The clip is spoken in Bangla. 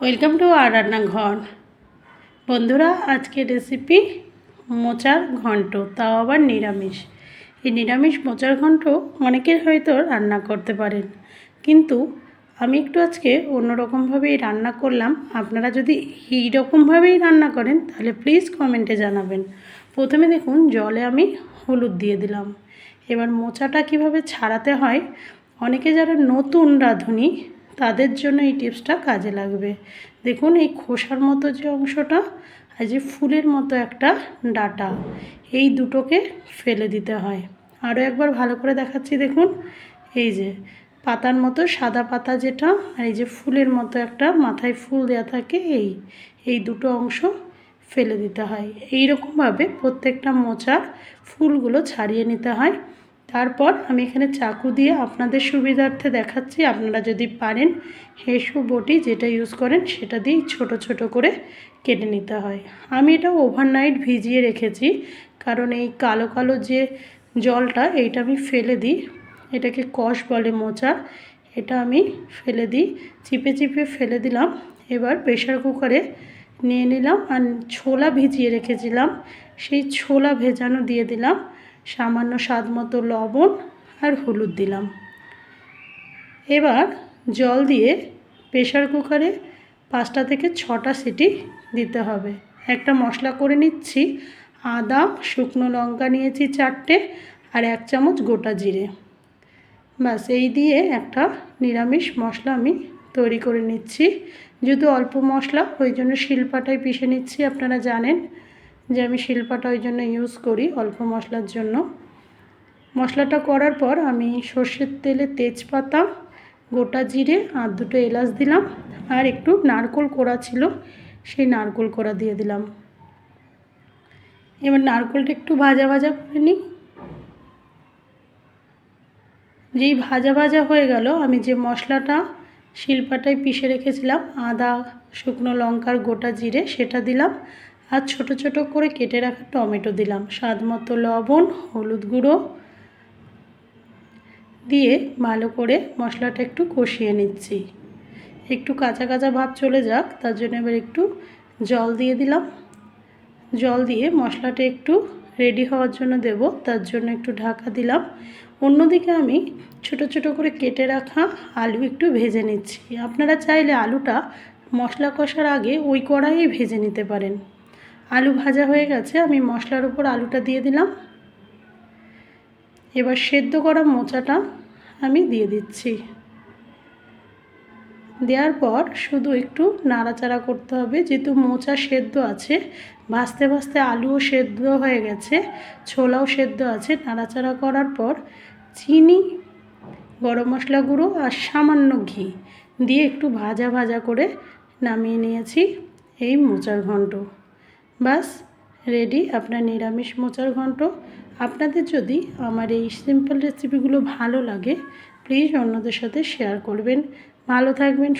ওয়েলকাম টু আর রান্নাঘর। বন্ধুরা আজকে রেসিপি মোচার ঘন্ট, তাও আবার নিরামিষ। এই নিরামিষ মোচার ঘন্ট অনেকের হয়তো রান্না করতে পারেন, কিন্তু আমি একটু আজকে অন্যরকমভাবেই রান্না করলাম। আপনারা যদি এই রকমভাবেই রান্না করেন, তাহলে প্লিজ কমেন্টে জানাবেন। প্রথমে দেখুন, জলে আমি হলুদ দিয়ে দিলাম। এবার মোচাটা কীভাবে ছাড়াতে হয়, অনেকে যারা নতুন রাঁধুনি তাদের জন্য এই টিপসটা কাজে লাগবে। দেখুন এই খোসার মতো যে অংশটা আর যে ফুলের মতো একটা ডাটা, এই দুটোকে ফেলে দিতে হয়। আরও একবার ভালো করে দেখাচ্ছি, দেখুন। এই যে পাতার মতো সাদা পাতা যেটা, আর এই যে ফুলের মতো একটা মাথায় ফুল দেওয়া থাকে, এই এই দুটো অংশ ফেলে দিতে হয়। এই রকমভাবে প্রত্যেকটা মোচার ফুলগুলো ছাড়িয়ে নিতে হয়। তারপর আমি এখানে চাকু দিয়ে আপনাদের সুবিধার্থে দেখাচ্ছি। আপনারা যদি পারেন হেসু বটি যেটা ইউজ করেন, সেটা দিয়েই ছোট ছোট করে কেটে নিতে হয়। আমি এটা ওভারনাইট ভিজিয়ে রেখেছি, কারণ এই কালো কালো যে জলটা, এইটা আমি ফেলে দিই। এটাকে কষ বলে মোচা। এটা আমি ফেলে দিই, চিপে চিপে ফেলে দিলাম। এবার প্রেশার কুকারে নিয়ে নিলাম আর ছোলা ভিজিয়ে রেখেছিলাম। সেই ছোলা ভেজানো দিয়ে দিলাম। সামান্য স্বাদ মতো লবণ আর হলুদ দিলাম। এবার জল দিয়ে প্রেশার কুকারে পাঁচটা থেকে ছটা সিটি দিতে হবে। একটা মশলা করে নিচ্ছি, আদা, শুকনো লঙ্কা নিয়েছি চারটে আর এক চামচ গোটা জিরে। ব্যাস, এই দিয়ে একটা নিরামিষ মশলা আমি তৈরি করে নিচ্ছি। যেহেতু অল্প মশলা, ওই জন্য শিলপাটায় পিষে নিচ্ছি, আপনারা জানেন। যে আমি শিলপাটা ওই জন্য ইউজ করি অল্প মশলার জন্য। মশলাটা করার পর আমি সর্ষের তেলে তেজপাতা, গোটা জিরে আর দুটো এলাচ দিলাম। আর একটু নারকোল কোড়া ছিল, সেই নারকোল কোড়া দিয়ে দিলাম। এবার নারকোলটা একটু ভাজা ভাজা করে নিই। যেই ভাজা ভাজা হয়ে গেল, আমি যে মশলাটা শিলপাটায় পিষে রেখেছিলাম, আদা, শুকনো লঙ্কার গোটা জিরে, সেটা দিলাম। আর ছোট ছোট করে কেটে রাখা টমেটো দিলাম। স্বাদ মতো লবণ, হলুদ গুঁড়ো দিয়ে ভালো করে মশলাটা একটু কষিয়ে নিচ্ছি। একটু কাঁচা কাঁচা ভাব চলে যাক, তার জন্য এবার একটু জল দিয়ে দিলাম। জল দিয়ে মশলাটা একটু রেডি হওয়ার জন্য দেব, তার জন্য একটু ঢাকা দিলাম। অন্যদিকে আমি ছোট ছোট করে কেটে রাখা আলু একটু ভেজে নিচ্ছি। আপনারা চাইলে আলুটা মশলা কষার আগে ওই কড়াইয়ে ভেজে নিতে পারেন। আলু ভাজা হয়ে গেছে, আমি মশলার উপর আলুটা দিয়ে দিলাম। এবার সেদ্ধ করা মোচাটা আমি দিয়ে দিচ্ছি। দেওয়ার পর শুধু একটু নাড়াচাড়া করতে হবে, যেহেতু মোচা সেদ্ধ আছে, ভাজতে ভাজতে আলুও সেদ্ধ হয়ে গেছে, ছোলাও সেদ্ধ আছে, নাড়াচাড়া করার পর চিনি, গরম মশলা গুঁড়ো আর সামান্য ঘি দিয়ে একটু ভাজা ভাজা করে নামিয়ে নিয়েছি এই মোচার ঘন্ট। বাস রেডি আপনার নিরামিষ মোচার ঘন্ট আপনাদের যদি আমার এই সিম্পল রেসিপিগুলো ভালো লাগে প্লিজ অন্যদের সাথে শেয়ার করবেন। ভালো থাকবেন